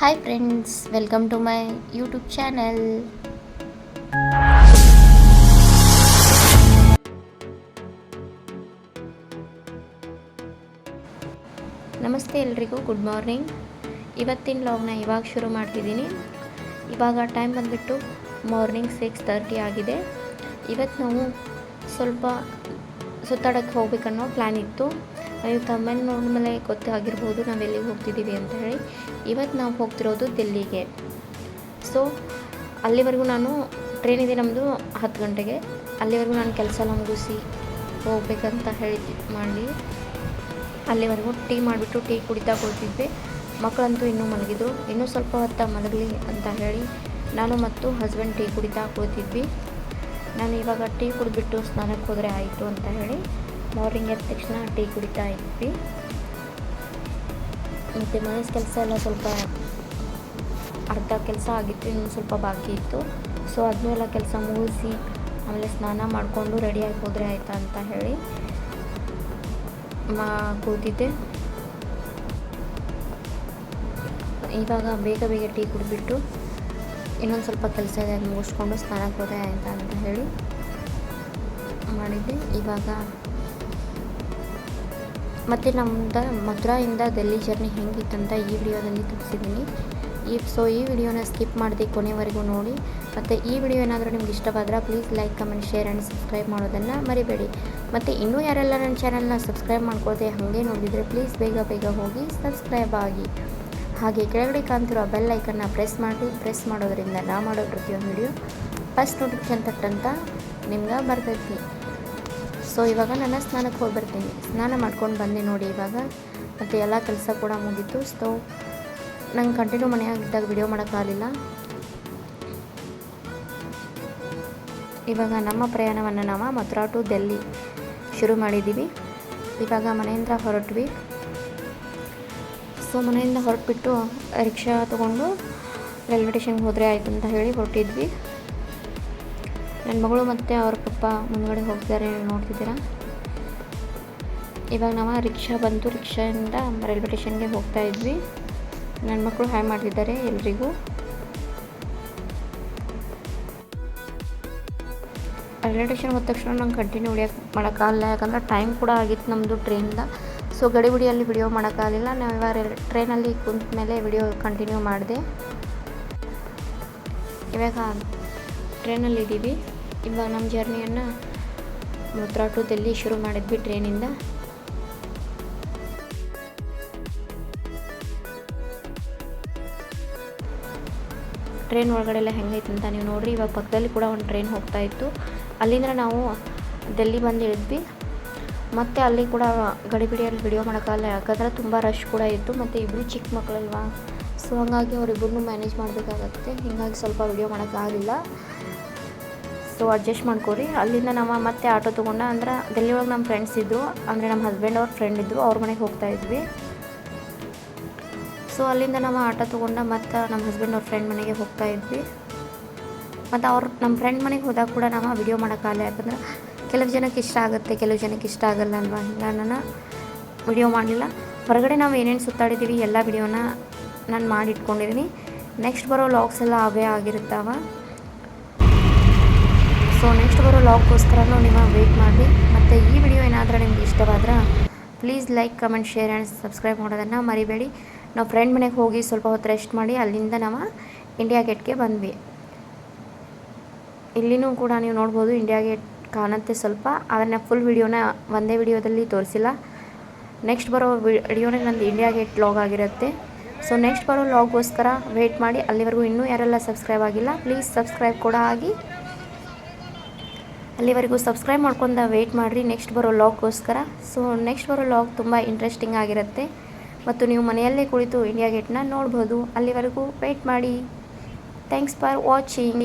Hi friends welcome to my YouTube channel ನಮಸ್ತೆ ಎಲ್ರಿಗೂ good morning ಇವತ್ತಿನ ಲಾಗ್ನ ಇವಾಗ ಶುರು ಮಾಡ್ತಿದ್ದೀನಿ. ಇವಾಗ ಟೈಮ್ ಬಂದುಬಿಟ್ಟು ಮಾರ್ನಿಂಗ್ ಸಿಕ್ಸ್ ತರ್ಟಿ ಆಗಿದೆ. ಇವತ್ತು ನಾವು ಸ್ವಲ್ಪ ಸುತ್ತಾಡೋಕ್ಕೆ ಹೋಗ್ಬೇಕನ್ನೋ ಪ್ಲ್ಯಾನ್ ಇತ್ತು. ನೀವು ತಮ್ಮಲ್ಲಿ ನೋಡಿದ್ಮೇಲೆ ಗೊತ್ತಾಗಿರ್ಬೋದು ನಾವು ಎಲ್ಲಿಗೆ ಹೋಗ್ತಿದ್ದೀವಿ ಅಂತ ಹೇಳಿ. ಇವತ್ತು ನಾವು ಹೋಗ್ತಿರೋದು ದಿಲ್ಲಿಗೆ. ಸೊ ಅಲ್ಲಿವರೆಗೂ ನಾನು ಟ್ರೈನ್ ಇದೆ ನಮ್ಮದು ಹತ್ತು ಗಂಟೆಗೆ. ಅಲ್ಲಿವರೆಗೂ ನಾನು ಕೆಲಸ ಎಲ್ಲ ಮುಗಿಸಿ ಹೋಗ್ಬೇಕಂತ ಹೇಳಿ ಮಾಡಿ ಅಲ್ಲಿವರೆಗೂ ಟೀ ಮಾಡಿಬಿಟ್ಟು ಟೀ ಕುಡಿತಾ ಕೂತಿದ್ವಿ ಮಕ್ಕಳಂತೂ ಇನ್ನೂ ಮಲಗಿದ್ರು. ಇನ್ನೂ ಸ್ವಲ್ಪ ಹೊತ್ತ ಮಲಗಲಿ ಅಂತ ಹೇಳಿ ನಾನು ಮತ್ತು ಹಸ್ಬೆಂಡ್ ಟೀ ಕುಡಿತಾ ಕೂತಿದ್ವಿ ನಾನು ಇವಾಗ ಟೀ ಕುಡಿದ್ಬಿಟ್ಟು ಸ್ನಾನಕ್ಕೆ ಹೋದರೆ ಆಯಿತು ಅಂತ ಹೇಳಿ ಮಾರ್ನಿಂಗ್ ಎದ್ದ ತಕ್ಷಣ ಟೀ ಕುಡಿತಾ ಇದ್ವಿ. ಮತ್ತು ಮನೆ ಕೆಲಸ ಎಲ್ಲ ಸ್ವಲ್ಪ ಅರ್ಧ ಕೆಲಸ ಆಗಿತ್ತು, ಇನ್ನೂ ಸ್ವಲ್ಪ ಬಾಕಿ ಇತ್ತು. ಸೊ ಅದನ್ನೆಲ್ಲ ಕೆಲಸ ಮುಗಿಸಿ ಆಮೇಲೆ ಸ್ನಾನ ಮಾಡಿಕೊಂಡು ರೆಡಿಯಾಗಿ ಹೋದರೆ ಆಯಿತಾ ಅಂತ ಹೇಳಿ ಮಾ ಕೂತಿದ್ದೆ. ಇವಾಗ ಬೇಗ ಬೇಗ ಟೀ ಕುಡಿದ್ಬಿಟ್ಟು ಇನ್ನೊಂದು ಸ್ವಲ್ಪ ಕೆಲಸ ಇದೆ ಅದು ಮುಗಿಸ್ಕೊಂಡು ಸ್ನಾನಕ್ಕೆ ಹೋದೆ ಆಯಿತಾ ಅಂತ ಹೇಳಿ ಮಾಡಿದ್ದೆ. ಇವಾಗ ಮತ್ತು ನಮ್ಮದು ಮಧುರಾಯಿಂದ ಡೆಲ್ಲಿ ಜರ್ನಿ ಹೆಂಗಿತ್ತಂತ ಈ ವಿಡಿಯೋದಲ್ಲಿ ತಿಳಿಸಿದ್ದೀನಿ ಈ ಸೊ ಈ ವಿಡಿಯೋನ ಸ್ಕಿಪ್ ಮಾಡಿದೆ ಕೊನೆವರೆಗೂ ನೋಡಿ. ಮತ್ತು ಈ ವಿಡಿಯೋ ಏನಾದರೂ ನಿಮ್ಗೆ ಇಷ್ಟವಾದ್ರೆ please like comment share and subscribe ಮಾಡೋದನ್ನು ಮರಿಬೇಡಿ. ಮತ್ತು ಇನ್ನೂ ಯಾರೆಲ್ಲ ನನ್ನ ಚಾನಲ್ನ ಸಬ್ಸ್ಕ್ರೈಬ್ ಮಾಡ್ಕೊಳ್ತೆ ಹಾಗೆ ನೋಡಿದರೆ ಪ್ಲೀಸ್ ಬೇಗ ಬೇಗ ಹೋಗಿ ಸಬ್ಸ್ಕ್ರೈಬ್ ಆಗಿ. ಹಾಗೆ ಕೆಳಗಡೆ ಕಾಣ್ತಿರೋ ಬೆಲ್ ಐಕನ್ನ ಪ್ರೆಸ್ ಮಾಡಿ ಪ್ರೆಸ್ ಮಾಡೋದ್ರಿಂದ ನಾ ಮಾಡೋ ಪ್ರತಿಯೊಂದು ವಿಡಿಯೋ ಫಸ್ಟ್ ನೋಟಿಫಿಕೇಶನ್ ತಟ್ಟಂತ ನಿಮ್ಗೆ ಬರ್ತೈತಿ. ಸೊ ಇವಾಗ ನಾನು ಸ್ನಾನಕ್ಕೆ ಹೋಗಿ ಬರ್ತೀನಿ ಸ್ನಾನ ಮಾಡ್ಕೊಂಡು ಬಂದೆ ನೋಡಿ ಇವಾಗ. ಮತ್ತು ಎಲ್ಲ ಕೆಲಸ ಕೂಡ ಮುಗಿತು. ಸೊ ನಂಗೆ ಕಂಟಿನ್ಯೂ ಮನೆಯಾಗಿದ್ದಾಗ ವಿಡಿಯೋ ಮಾಡೋಕ್ಕಾಗಲಿಲ್ಲ ಇವಾಗ ನಮ್ಮ ಪ್ರಯಾಣವನ್ನು ನಾವು ಮಥುರಾ ಟು ಡೆಲ್ಲಿ ಶುರು ಮಾಡಿದ್ದೀವಿ. ಇವಾಗ ಮನೆಯಿಂದ ಹೊರಟ್ವಿ. ಸೊ ಮನೆಯಿಂದ ಹೊರಟ್ಬಿಟ್ಟು ರಿಕ್ಷಾ ತೊಗೊಂಡು ರೈಲ್ವೆ ಸ್ಟೇಷನ್ಗೆ ಹೋದರೆ ಆಯಿತು ಅಂತ ಹೇಳಿ ಹೊರಟಿದ್ವಿ. ನನ್ನ ಮಗಳು ಮತ್ತು ಅವ್ರ ಪಪ್ಪ ಮುಂದ್ಗಡೆ ಹೋಗ್ತಾರೆ ನೋಡ್ತಿದ್ದೀರಾ? ಇವಾಗ ನಾವು ರಿಕ್ಷಾ ಬಂತು ರಿಕ್ಷಾಯಿಂದ ರೈಲ್ವೆ ಸ್ಟೇಷನ್ಗೆ ಹೋಗ್ತಾ ಇದ್ವಿ. ನನ್ನ ಮಕ್ಕಳು ಹಾಯ್ ಮಾಡ್ತಿದ್ದಾರೆ ಎಲ್ರಿಗೂ. ರೈಲ್ವೆ ಸ್ಟೇಷನ್ ಹೋದ ತಕ್ಷಣ ನಂಗೆ ಕಂಟಿನ್ಯೂ ವಿಡಿಯೋಕ್ಕೆ ಮಾಡೋಕ್ಕಾಗಲ್ಲ ಯಾಕಂದ್ರೆ ಟೈಮ್ ಕೂಡ ಆಗಿತ್ತು ನಮ್ಮದು ಟ್ರೈನಿಂದ. ಸೊ ಗಡಿಬಿಡಿಯಲ್ಲಿ ವಿಡಿಯೋ ಮಾಡೋಕ್ಕಾಗಲಿಲ್ಲ. ನಾವು ಇವಾಗ ಟ್ರೈನಲ್ಲಿ ಕುಂತ ಮೇಲೆ ವಿಡಿಯೋ ಕಂಟಿನ್ಯೂ ಮಾಡಿದೆ. ಇವಾಗ ಟ್ರೈನಲ್ಲಿ ಇದ್ದೀವಿ ಇವಾಗ ನಮ್ಮ ಜರ್ನಿಯನ್ನು ಮುದ್ರಾ ಟು ಡೆಲ್ಲಿ ಶುರು ಮಾಡಿದ್ವಿ ಟ್ರೈನಿಂದ. ಟ್ರೈನ್ ಒಳಗಡೆಲ್ಲ ಹೆಂಗೈತೆ ಅಂತ ನೀವು ನೋಡಿರಿ, ಇವಾಗ ಪಕ್ಕದಲ್ಲಿ ಕೂಡ ಒಂದು ಟ್ರೈನ್ ಹೋಗ್ತಾ ಇತ್ತು. ಅಲ್ಲಿಂದ ನಾವು ಡೆಲ್ಲಿ ಬಂದು ಇಳಿದ್ವಿ. ಮತ್ತು ಅಲ್ಲಿ ಕೂಡ ಗಡಿಬಿಡಿಯಲ್ಲಿ ವಿಡಿಯೋ ಮಾಡೋಕ್ಕಾಗಲ್ಲ ಯಾಕಂದ್ರೆ ತುಂಬ ರಶ್ ಕೂಡ ಇತ್ತು. ಮತ್ತು ಇಬ್ಬರು ಚಿಕ್ಕ ಮಕ್ಕಳಲ್ವಾ? ಸೊ ಹಂಗಾಗಿ ಅವರಿಬ್ಬರನ್ನೂ ಮ್ಯಾನೇಜ್ ಮಾಡಬೇಕಾಗತ್ತೆ. ಹೀಗಾಗಿ ಸ್ವಲ್ಪ ವಿಡಿಯೋ ಮಾಡೋಕ್ಕಾಗಲಿಲ್ಲ ಸೊ ಅಡ್ಜಸ್ಟ್ ಮಾಡ್ಕೊರಿ. ಅಲ್ಲಿಂದ ನಾವು ಮತ್ತೆ ಆಟೋ ತೊಗೊಂಡ ಅಂದ್ರೆ ಡೆಲ್ಲಿ ಒಳಗೆ ನಮ್ಮ ಫ್ರೆಂಡ್ಸ್ ಇದ್ದರು ಅಂದರೆ ನಮ್ಮ ಹಸ್ಬೆಂಡ್ ಅವ್ರ ಫ್ರೆಂಡ್ ಇದ್ದರು ಅವ್ರ ಮನೆಗೆ ಹೋಗ್ತಾ ಇದ್ವಿ. ಸೊ ಅಲ್ಲಿಂದ ನಾವು ಆಟೋ ತೊಗೊಂಡ ಮತ್ತು ನಮ್ಮ ಹಸ್ಬೆಂಡ್ ಅವ್ರ ಫ್ರೆಂಡ್ ಮನೆಗೆ ಹೋಗ್ತಾ ಇದ್ವಿ. ಮತ್ತು ಅವ್ರ ನಮ್ಮ ಫ್ರೆಂಡ್ ಮನೆಗೆ ಹೋದಾಗ ಕೂಡ ನಾವು ವಿಡಿಯೋ ಮಾಡೋಕ್ಕಾಗಲ್ಲ ಯಾಕಂದ್ರೆ ಕೆಲವು ಜನಕ್ಕೆ ಇಷ್ಟ ಆಗುತ್ತೆ, ಕೆಲವು ಜನಕ್ಕೆ ಇಷ್ಟ ಆಗಲ್ಲ ಅಲ್ವಾ? ಹಿಂಗೆ ನಾನು ವಿಡಿಯೋ ಮಾಡಲಿಲ್ಲ. ಹೊರಗಡೆ ನಾವು ಏನೇನು ಸುತ್ತಾಡಿದ್ದೀವಿ ಎಲ್ಲ ವಿಡಿಯೋನ ನಾನು ಮಾಡಿ ಇಟ್ಕೊಂಡಿದ್ದೀನಿ ನೆಕ್ಸ್ಟ್ ಬರೋ ಲಾಗ್ಸ್ ಎಲ್ಲ ಅವೇ ಆಗಿರುತ್ತಾವ? ಸೊ ನೆಕ್ಸ್ಟ್ ಬರೋ ಲಾಗ್ಗೋಸ್ಕರನೂ ನಿಮ್ಮ ವೆಯ್ಟ್ ಮಾಡಿ. ಮತ್ತು ಈ ವಿಡಿಯೋ ಏನಾದರೂ ನಿಮ್ಗೆ ಇಷ್ಟವಾದ್ರೆ please like comment share and subscribe ಮಾಡೋದನ್ನು ಮರಿಬೇಡಿ. ನಾವು ಫ್ರೆಂಡ್ ಮನೆಗೆ ಹೋಗಿ ಸ್ವಲ್ಪ ಹೊತ್ತು ರೆಸ್ಟ್ ಮಾಡಿ, ಅಲ್ಲಿಂದ ನಾವು ಇಂಡಿಯಾ ಗೇಟ್ಗೆ ಬಂದ್ವಿ. ಇಲ್ಲಿನೂ ಕೂಡ ನೀವು ನೋಡ್ಬೋದು ಇಂಡಿಯಾ ಗೇಟ್ ಕಾಣುತ್ತೆ ಸ್ವಲ್ಪ. ಅದನ್ನು ಫುಲ್ ವಿಡಿಯೋನ ಒಂದೇ ವಿಡಿಯೋದಲ್ಲಿ ತೋರಿಸಿಲ್ಲ. ನೆಕ್ಸ್ಟ್ ಬರೋ ವಿಡಿಯೋನೇ ನಂದು ಇಂಡಿಯಾ ಗೇಟ್ ಲಾಗ್ ಆಗಿರುತ್ತೆ. ಸೊ ನೆಕ್ಸ್ಟ್ ಬರೋ ಲಾಗ್ಗೋಸ್ಕರ ವೆಯ್ಟ್ ಮಾಡಿ. ಅಲ್ಲಿವರೆಗೂ ಇನ್ನೂ ಯಾರೆಲ್ಲ ಸಬ್ಸ್ಕ್ರೈಬ್ ಆಗಿಲ್ಲ ಪ್ಲೀಸ್ ಸಬ್ಸ್ಕ್ರೈಬ್ ಕೂಡ ಆಗಿ. ಅಲ್ಲಿವರೆಗೂ ಸಬ್ಸ್ಕ್ರೈಬ್ ಮಾಡ್ಕೊಂಡು ವೆಯ್ಟ್ ಮಾಡಿರಿ. ನೆಕ್ಸ್ಟ್ ಬರೋ ಲಾಗ್ಗೋಸ್ಕರ ಸೊ ನೆಕ್ಸ್ಟ್ ಬರೋ ಲಾಗ್ ತುಂಬ ಇಂಟ್ರೆಸ್ಟಿಂಗ್ ಆಗಿರುತ್ತೆ. ಮತ್ತು ನೀವು ಮನೆಯಲ್ಲೇ ಕುಳಿತು ಇಂಡಿಯಾ ಗೇಟ್ನ ನೋಡ್ಬೋದು. ಅಲ್ಲಿವರೆಗೂ ವೆಯ್ಟ್ ಮಾಡಿ. Thanks for watching